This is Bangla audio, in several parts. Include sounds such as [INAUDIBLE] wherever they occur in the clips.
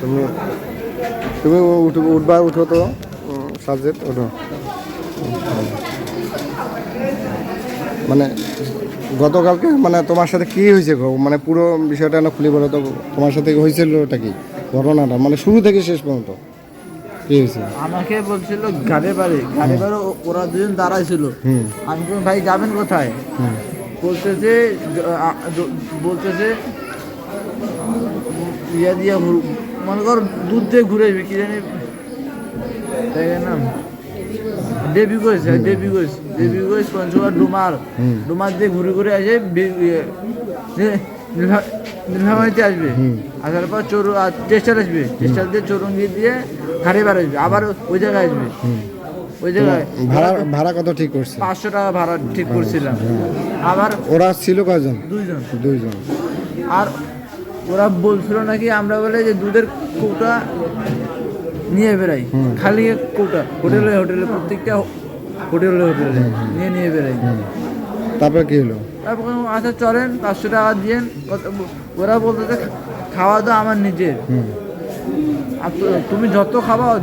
তুমি তুমি উঠ উঠবা উঠো তো সাবজেক্ট ওঠো মানে গতকালকে মানে তোমার সাথে কি হয়েছে মানে পুরো বিষয়টা না খুলে বলো তো তোমার সাথে হয়েছিল ওটা কি? ঘটনাটা মানে শুরু থেকে শেষ পর্যন্ত কি হয়েছে? আমাকে বলছিল গাড়ি বাড়ি গাড়ি বাড়ি ওরা দুজন দাঁড়াইছিল। আমি ভাই যাবেন কোথায়? বলতেছে বলতেছে ইয়া দিয়া মনে কর দুধ দিয়ে ঘুরে আসবে কি জানি। তাই নাম দেবী গোস দেবী গোস দেবী গোস পঞ্চগড় ডুমার। ডুমার দিয়ে ঘুরে ঘুরে আসে ইয়ে, নীল- আসবে। আসার পর চোর টেস্টার আসবে। টেস্টার দিয়ে চৌরঙ্গি দিয়ে ঘাড়ে বার আসবে। আবার ওই জায়গায় আসবে। ওই জায়গায়। ভাড়া ভাড়া কত ঠিক করছে? পাঁচশো টাকা ভাড়া ঠিক করছিলাম। আবার ওরা ছিল কয়জন? দুইজন। দুইজন। আর ওরা বলছিল নাকি আমরা বলে যে দুধের কৌটা নিয়ে বেড়াই। খালি কৌটা। হোটেলে হোটেলে প্রত্যেকটা হোটেলে হোটেলে নিয়ে নিয়ে বেড়াই। তারপরে কি হলো? তারপর আচ্ছা চলেন পাঁচশো টাকা দিয়েন। কত- ওরা বলতে খাওয়া দাওয়া আমার নিজের। আর তুমি যত খাবা ও-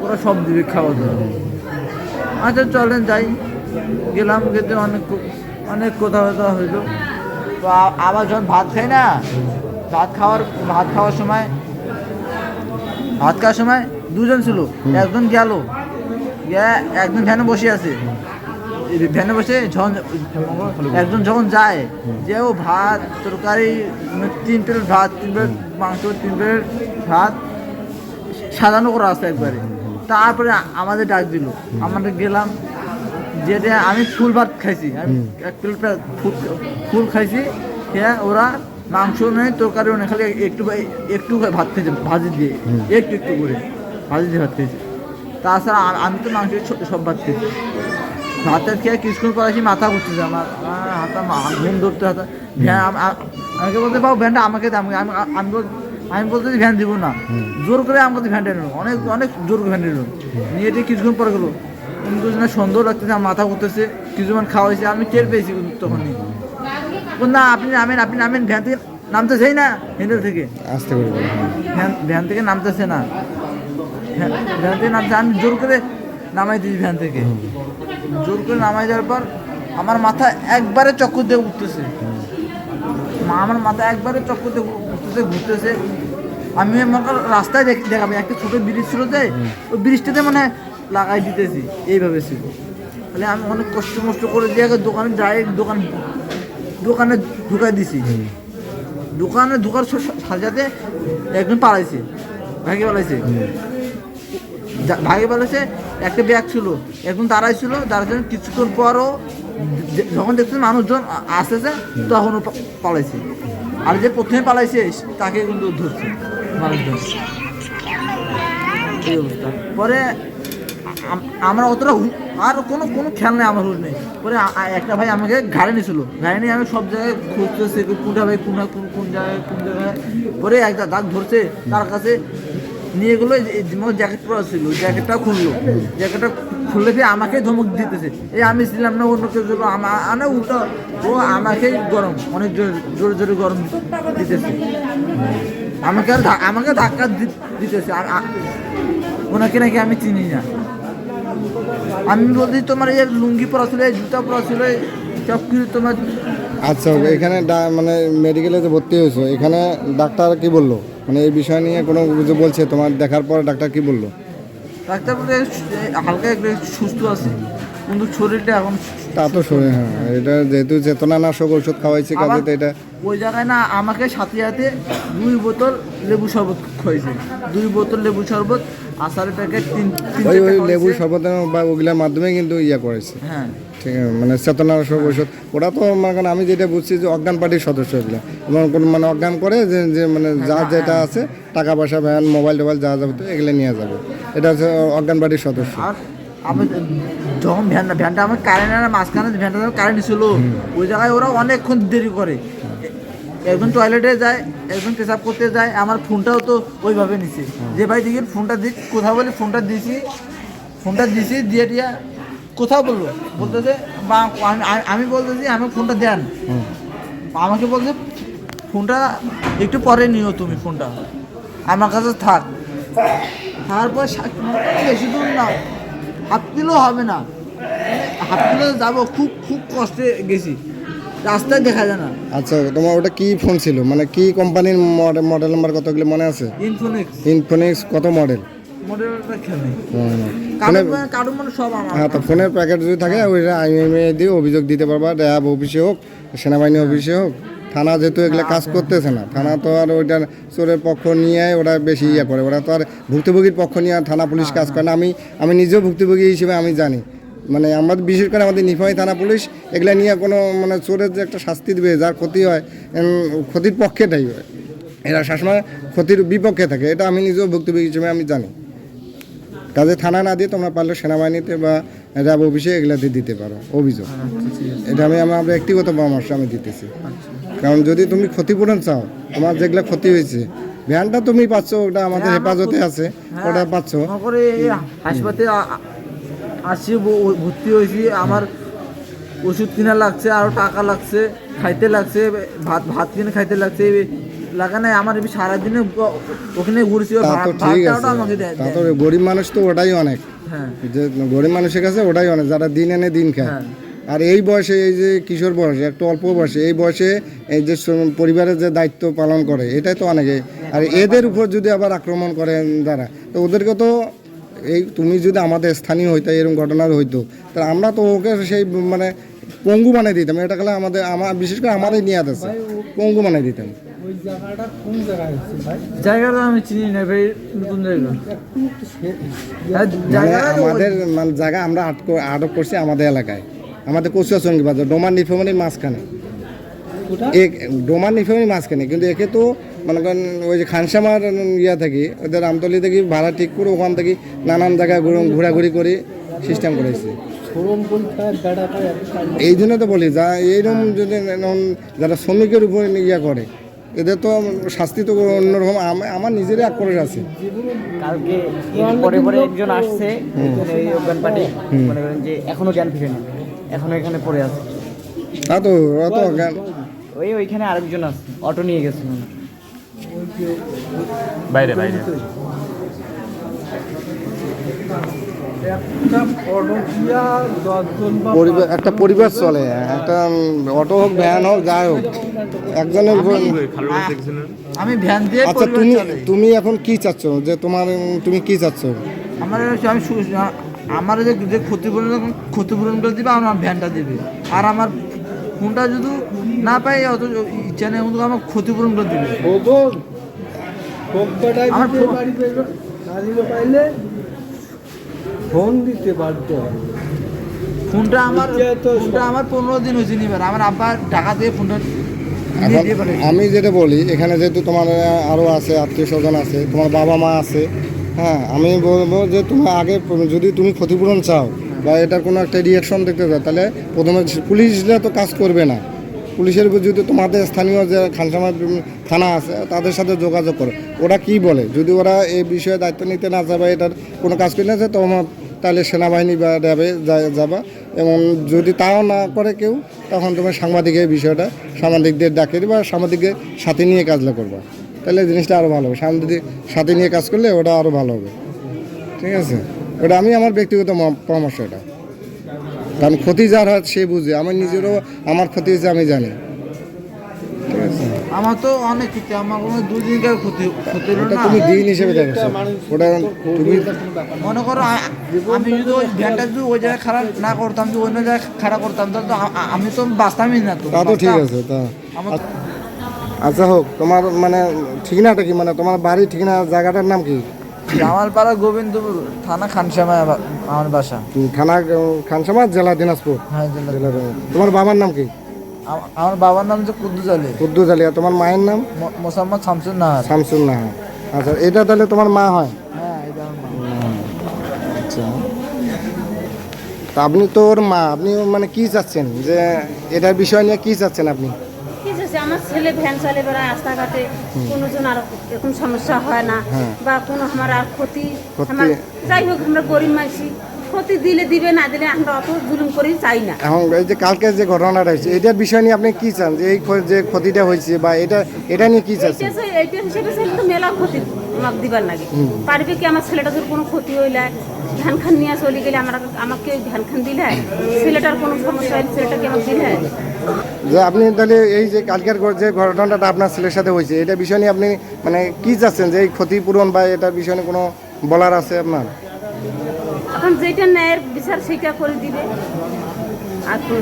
ওরা সব দিবে খাওয়া দাওয়া। আচ্ছা চলেন যাই। গেলাম গেতে অনেক অনেক কথা কথা হইল। আবার যখন ভাত খাই না, ভাত খাওয়ার ভাত খাওয়ার সময়, ভাত খাওয়ার সময় দুজন ছিল, একজন গেল একজন ভ্যানে বসে আছে। ভ্যানে বসে যখন একজন যখন যায়, যে ও ভাত তরকারি মানে তিন প্লেট ভাত, তিন প্লেট মাংস, তিন প্লেট ভাত সাজানো করা আছে একবারে। তারপরে আমাদের ডাক দিল আমাদের গেলাম যেটা আমি ফুল ভাত খাইছি। আমি এক প্লেট ফুল ফুল খাইছি খেয়ে ওরা মাংস নেই তরকারিও নেই খালি একটু একটু ভাত খেয়েছে ভাজি দিয়ে একটু একটু করে ভাজি দিয়ে ভাত খেয়েছে তাছাড়া আমি তো মাংস সব ভাত খেয়েছি ভাতের খেয়ে কিছুক্ষণ পর আসি মাথা ঘুরতেছে আমার হাতা ঘুম ধরতে হাতা ভ্যান আমাকে বলতে পাবো ভ্যানটা আমাকে দাম আমি আমি বল- আমি বলতে ভ্যান দিব না। জোর করে আমাকে ভ্যানটা নিল। অনেক অনেক জোর করে ভ্যান নিল। নিয়ে কিছুক্ষণ পর গেলো। কিন্তু না সন্দেহ লাগতেছে আমার মাথা ঘুরতেছে কিছুক্ষণ খাওয়াইছে আমি টের পেয়েছি তখনই। না আপনি নামেন আপনি নামেন ভ্যান থেকে নামতেছেই না হ্যান্ডেল থেকে। আসতে করে হ্যাঁ। ভ্যান ভ্যান থেকে নামতেছে না। ভ্যান ভ্যান থেকে নামতে আমি জোর করে নামাই দিয়েছি ভ্যান থেকে। জোর করে নামাই দেওয়ার পর আমার মাথা একবারে চক্কর দিয়ে উঠতেছে আমার মাথা একবারে চক্কর দিয়ে উঠতেছে ঘুরতেছে। আমি মনে করো রাস্তায় দেখ- দেখাবো একটা ছোট ব্রিজ ছিল যে ওই ব্রিজটাতে মানে লাগাই দিতেছি এইভাবে ছিল। তাহলে আমি অনেক কষ্ট মষ্ট করে দিয়ে দোকানে ডাইরেক্ট দোকান দোকানে ঢুকাই দিছি। দোকানে ঢুকার সাজাতে একজন পালাইছে ভাগে পালাইছে। ভাগে পালাইছে একটা ব্যাগ ছিল একজন দাঁড়াইছিল দাঁড়াইছিল কিছুক্ষণ পরও যখন দেখছেন মানুষজন আ- আসতেছে তখন ও পালাইছে। আর যে প্রথমে পালাইছে তাকে কিন্তু ধরছে মানুষজন। [LAUGHS] এই অবস্থা। পরে আমরা অতটা আর কোনো কোনো খেয়াল নেই আমার হুশ নেই পরে একটা ভাই আমাকে ঘাড়ে নিয়েছিল ঘাড়ে নিয়ে আমি সব জায়গায় খুঁজতেছি কোনটা ভাই কোন কোন কোন জায়গায় কোন জায়গায়। পরে একটা দাগ ধরছে, তার কাছে নিয়ে গেলো জ্যাকেট পরা ছিল জ্যাকেটটা খুললো। জ্যাকেটটা খুললে ফিরে আমাকে ধমক দিতেছে। এই আমি ছিলাম না, অন্য কেউ ছিল আমার উল্টো, ও আমাকেই গরম, অনেক জোরে জোরে গরম দিতেছে। আমাকে আর আমাকে ধাক্কা দিতেছে, আর ওনাকে নাকি আমি চিনি না। আমি বলছি তোমার এই লুঙ্গি পরা ছিল এই জুতা পরা ছিল সব কিছু তোমার আচ্ছা এখানে মানে মেডিকেলে যে ভর্তি হয়েছো এখানে ডাক্তার কি বলল? মানে এই বিষয় নিয়ে কোনো কিছু বলছে তোমার দেখার পর ডাক্তার কি বলল? ডাক্তার বলে হালকা একটু সুস্থ আছে কিন্তু শরীরটা এখন তা তো শরীর হ্যাঁ এটা যেহেতু চেতনানাশক ওষুধ খাওয়াইছে কাজে তো এটা ওই জায়গায় না আমাকে সাথে সাথে দুই বোতল লেবু শরবত খাইছে দুই বোতল লেবু শরবত আচারের প্যাকেট তিন ওই ওই লেবু। শরবতের বা ওগুলোর মাধ্যমে কিন্তু ইয়ে করেছে। হ্যাঁ। ঠিক আছে মানে ওষুধ ওরা তো মনে আমি যেটা বুঝছি যে অজ্ঞান পার্টির সদস্য এগুলো। এবং কোনো মানে অজ্ঞান করে যে যে মানে যা যেটা আছে টাকা পয়সা ভ্যান মোবাইল টোবাইল যা যাবে এগুলো নিয়ে যাবে। এটা হচ্ছে অজ্ঞান পার্টির সদস্য। আর আমি যখন ভ্যানটা ভ্যানটা আমার কারেন্টের মাঝখানে ভ্যানটা কারেন্ট ছিল ওই জায়গায় ওরা অনেকক্ষণ দেরি করে। একজন টয়লেটে যায় একজন পেশাব করতে যায় আমার ফোনটাও তো ওইভাবে নিছে। যে ভাই দেখি ফোনটা দিক কোথাও বলে ফোনটা দিছি ফোনটা দিছি দিয়ে দিয়া কোথাও বলল বলতেছে বা আমি- বলতেছি আমি ফোনটা দেন। আমাকে বলছে ফোনটা একটু পরে নিও তুমি ফোনটা আমার কাছে থাক। তারপর বেশি দূর না। হাফ কিলো হবে না। হাফ কিলো যাব খুব খুব কষ্টে গেছি। রাস্তায় দেখা যায় না। আচ্ছা তোমার ওটা কি ফোন ছিল? মানে কি কোম্পানির মডেল নাম্বার কতগুলো মনে আছে? ইনফিনিক্স ইনফিনিক্স কত মডেল হ্যাঁ ফোনের প্যাকেট যদি থাকে ওইটা আইএমএ দিয়ে অভিযোগ দিতে পারবা র্যাব অফিসে হোক সেনাবাহিনী অফিসে হোক থানা যেহেতু এগুলো কাজ করতেছে না থানা তো আর ওইটার চোরের পক্ষ নিয়ে ওরা বেশি ইয়ে করে ওরা তো আর ভুক্তভোগীর পক্ষ নিয়ে আর থানা পুলিশ কাজ করে না। আমি আমি নিজেও ভুক্তভোগী হিসেবে আমি জানি। মানে আমাদের বিশেষ করে আমাদের নিফাই থানা পুলিশ এগুলা নিয়ে কোনো মানে চোরের যে একটা শাস্তি দেবে যার ক্ষতি হয় ক্ষতির পক্ষেটাই হয়। এরা সবসময় ক্ষতির বিপক্ষে থাকে এটা আমি নিজেও ভুক্তভোগী হিসেবে আমি জানি। কাজে থানা না দিয়ে তোমরা পারলে সেনাবাহিনীতে বা র্যাব অফিসে এগুলাতে দিতে পারো অভিযোগ। এটা আমি আমার ব্যক্তিগত পরামর্শ আমি দিতেছি। কারণ যদি তুমি ক্ষতিপূরণ চাও তোমার যেগুলো ক্ষতি হয়েছে ভ্যানটা তুমি পাচ্ছ ওটা আমাদের হ্যাঁ, হেফাজতে আছে ওটা পাচ্ছ। হাসপাতালে আ- আ- আসছি ভর্তি হয়েছি আমার ওষুধ কিনা লাগছে আরও টাকা লাগছে খাইতে লাগছে ভাত ভাত কিনে খাইতে লাগছে আমার সারাদিনে ওখানে ঘুরছি আমাকে গরিব মানুষ তো ওটাই অনেক। হ্যাঁ। যে গরিব মানুষের কাছে ওটাই অনেক যারা দিন এনে দিন খায়। হ্যাঁ। আর এই বয়সে এই যে কিশোর বয়সে একটু অল্প বয়সে এই বয়সে এই যে পরিবারের যে দায়িত্ব পালন করে এটাই তো অনেকে। আর এদের উপর যদি আবার আক্রমণ করেন যারা তো ওদেরকে তো এই তুমি যদি আমাদের স্থানীয় হইতো এরকম ঘটনার হইতো তাহলে আমরা তো ওকে সেই মানে পঙ্গু বানিয়ে দিতাম। এটা খেলে আমাদের আমার বিশেষ করে আমাদের নিয়ে আছে। পঙ্গু বানিয়ে দিতাম। ওই জায়গাটা কোন জায়গায় হচ্ছে ভাই? জায়গাটা আমি চিনি না ভাই নতুন জায়গা। মানে তো- আমাদের মানে জায়গা আমরা আটক আটক করছি আমাদের এলাকায়। আমাদের কচুয়া সঙ্গী বাজার ডোমান নিফামানির মাঝখানে। এক ডোমান নিফামানির মাঝখানে কিন্তু একে তো মনে করেন ওই যে খানসামার ইয়া থাকি ওদের আমতলি থেকে ভাড়া ঠিক করে ওখান থেকে নানান জায়গায় ঘুরে- ঘোরাঘুরি করে সিস্টেম করেছে এই জন্য তো বলি যা এইরকম যদি যারা শ্রমিকের উপরে ইয়া করে এদের তো শাস্তি তো অন্যরকম আমার নিজেরই আক্রোশ আছে। কালকে পরে পরে একজন আসছে এই পার্টি মনে করেন যে এখনও জ্ঞান ফিরেনি এখনও এখানে পড়ে আছে। তা তো ওরা তো জ্ঞান ওই ওইখানে আরেকজন আছে অটো নিয়ে গেছে। বাইরে বাইরে। একটা পরিবার চলে একটা অটো হোক ভ্যান হোক যাই হোক। একজনের আমি ভ্যান দিয়ে আচ্ছা তুমি তুমি এখন কি চাচ্ছ? যে তোমার তুমি কি চাচ্ছ? আমার হচ্ছে আমি আমার যে যে ক্ষতিপূরণ ক্ষতিপূরণ করে দিবে আমার ভ্যানটা দিবে। আর আমার ফোনটা যদি না পাই অত ইচ্ছা নেই কিন্তু আমার ক্ষতিপূরণ করে দিবে আমার ফোন- দিতে পাইলে ফোন দিতে বাধ্য ফোনটা আমার ফোনটা আমার পনেরো দিন হয়েছে নিবার আমার আব্বা টাকা দিয়ে ফোনটা আমি যেটা বলি এখানে যেহেতু তোমার আহ, আরও আছে আত্মীয় স্বজন আছে তোমার বাবা মা আছে হ্যাঁ আমি বলব যে তুমি আগে যদি তুমি ক্ষতিপূরণ চাও বা এটার কোনো একটা রিয়াকশন দেখতে চাও তাহলে প্রথমে পুলিশরা তো কাজ করবে না। পুলিশের যদি তোমাদের স্থানীয় যে খানসামা উম, থানা আছে তাদের সাথে যোগাযোগ করো। ওরা কি বলে? যদি ওরা এই বিষয়ে দায়িত্ব নিতে না যাবে এটার কোনো কাজ করে না যায় তখন তাহলে সেনাবাহিনী বা র্যাবে যাবা। এবং যদি তাও না করে কেউ তখন তোমার সাংবাদিকের বিষয়টা সাংবাদিকদের ডাকে দিবা সাংবাদিকদের সাথে নিয়ে কাজটা করবা। তাহলে জিনিসটা আরও ভালো হবে। সাংবাদিক সাথে নিয়ে কাজ করলে ওটা আরও ভালো হবে। ঠিক আছে? ওটা আমি আমার ব্যক্তিগত পরামর্শ এটা। কারণ ক্ষতি যার হয় সে বুঝে। আমার নিজেরও আমার ক্ষতি হয়েছে আমি জানি। আমার তো অনেক ক্ষতি আমার কোনো দুদিনকার ক্ষতি ক্ষতি হলো না। তুমি দিন হিসেবে দেখছ ওটা তুমি মনে করো আমি যদি ওই ভ্যানটা যদি ওই জায়গায় খারাপ না করতাম যদি অন্য জায়গায় খারাপ করতাম তাহলে তো আমি তো বাঁচতামই না তো। তা তো ঠিক আছে তা। আচ্ছা হোক তোমার মানে ঠিকানাটা কি? মানে তোমার বাড়ি ঠিকানা জায়গাটার নাম কি? জামালপাড়া গোবিন্দপুর থানা খানসামা আমার বাসা। থানা খানসামা জেলা দিনাজপুর? হ্যাঁ জেলা জেলা তোমার বাবার নাম কি? আমার বাবার নাম হচ্ছে কুদ্দুস আলী কুদ্দুস আলী আর তোমার মায়ের নাম? মোসাম্মদ শামসুন নাহার। শামসুল নাহা আচ্ছা এটা তাহলে তোমার মা হয়? হ্যাঁ এটা আচ্ছা। তা আপনি তো ওর মা আপনি মানে কি চাচ্ছেন? যে এটার বিষয় নিয়ে কি চাচ্ছেন আপনি? আমার ছেলে ভ্যান চালে বেড়ায় রাস্তাঘাটে কোনোজন আর এরকম সমস্যা হয় না। হ্যাঁ। বা কোনো আমার আর ক্ষতি আমার যাই হোক আমরা গরিব ক্ষতি দিলে দিবে না দিলে আমরা অত জুলুম করি চাই না। এখন এই যে কালকে যে ঘটনাটা হয়েছে এটার বিষয় নিয়ে আপনি কি চান? যে এই যে ক্ষতিটা হয়েছে বা এটা এটা নিয়ে কি হিসেবে তো মেলা ক্ষতি আমাকে দিবার লাগে। পারবে কি আমার ছেলেটা যদি কোনো ক্ষতি হইলে? ধান খান নিয়ে চলে গেলে আমার আমাকে খান দিলে? ছেলেটার কোনো সমস্যা হলে ছেলেটাকে আমাকে দিলে? যে আপনি তাহলে এই যে কালকের যে ঘটনাটা আপনার ছেলের সাথে হয়েছে এটা বিষয় নিয়ে আপনি মানে কি চাচ্ছেন? যে এই ক্ষতিপূরণ বা এটার বিষয় নিয়ে কোনো বলার আছে আপনার? এখন যেটা ন্যায়ের বিচার সেটা করে দিবে।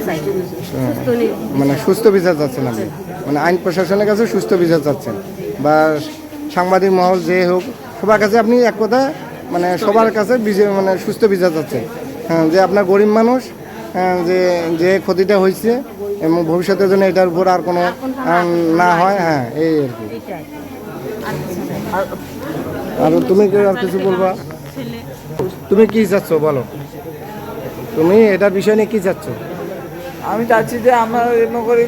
নেই মানে সুস্থ বিচার চাচ্ছেন আপনি? মানে আইন প্রশাসনের কাছে সুস্থ বিচার চাচ্ছেন? বা সাংবাদিক মহল যে হোক সবার কাছে আপনি এক কথা মানে সবার কাছে বিজয় মানে সুস্থ বিচার চাচ্ছেন হ্যাঁ যে আপনার গরিব মানুষ হ্যাঁ, যে যে ক্ষতিটা হয়েছে এবং ভবিষ্যতের জন্য এটার উপর আর কোনো না হয় হ্যাঁ এই আর কি। আর তুমি কি আর কিছু বলবা? তুমি কি চাচ্ছ বলো। তুমি এটার বিষয় নিয়ে কি চাচ্ছ? আমি চাচ্ছি যে আমার করে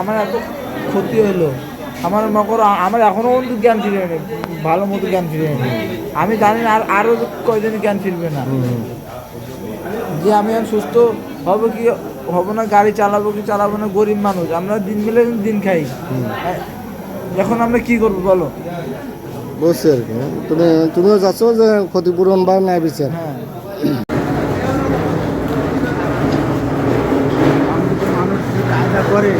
আমার এত ক্ষতি হলো। আমার মকর আমার এখনও কিন্তু জ্ঞান ফিরে ভালো মতো জ্ঞান ফিরে আমি জানি না আর আরও কয়দিন জ্ঞান ফিরবে না। যে আমি এখন সুস্থ হব কি হব না গাড়ি চালাবো কি চালাবো না গরিব মানুষ। আমরা দিন মিলে দিন খাই। এখন আমরা কি করব বলো? বুঝছি আর কি। তুমি তুমিও চাচ্ছ যে ক্ষতিপূরণ বা ন্যায় বিচার? হ্যাঁ। মানুষ করে